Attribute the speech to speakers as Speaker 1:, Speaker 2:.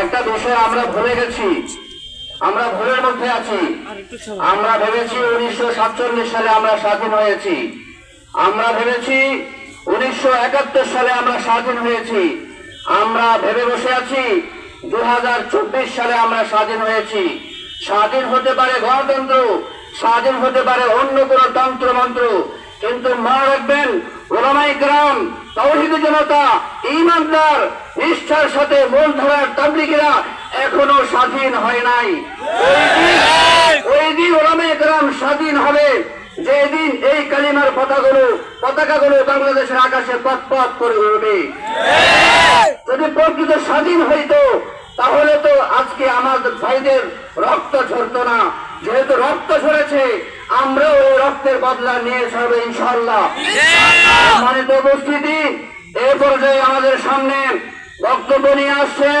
Speaker 1: একটা বিষয় আমরা ভুলে গেছি। আমরা ভুলের মধ্যে আছি। আমরা ভেবেছি উনিশশো সাতচল্লিশ সালে আমরা স্বাধীন হয়েছি। আমরা ভেবেছি উনিশশো একাত্তর সালে আমরা স্বাধীন হয়েছি। আমরা ভেবে বসে আছি দু হাজার চব্বিশ সালে আমরা স্বাধীন হয়েছি। স্বাধীন হতে পারে গণতন্ত্র স্বাধীন হতে পারে অন্য কোনো তন্ত্র মন্ত্র কিন্তু মনে রাখবেন ওলামাই গ্রাম তৌহিদ জনতা ইমানদার নিষ্ঠার সাথে মূল মূলধারার তাবলিগেরা এখনও স্বাধীন হয় নাই। ওই দিন- ওলামাই গ্রাম স্বাধীন হবে, যেদিন এই কালিমার পতাকাগুলো পতাকাগুলো বাংলাদেশের আকাশে পথ পথ করে উঠবে যদি প্রকৃত স্বাধীন হইতো, তাহলে তো আজকে আমাদের ভাইদের রক্ত ঝরতো না। যেহেতু রক্ত ঝরেছে রক্তের বদলা নিয়ে ছাড়বো ইনশাল্লাহ মানে উপস্থিতি এ পর্যায়ে আমাদের সামনে বক্তব্য নিয়ে আসছে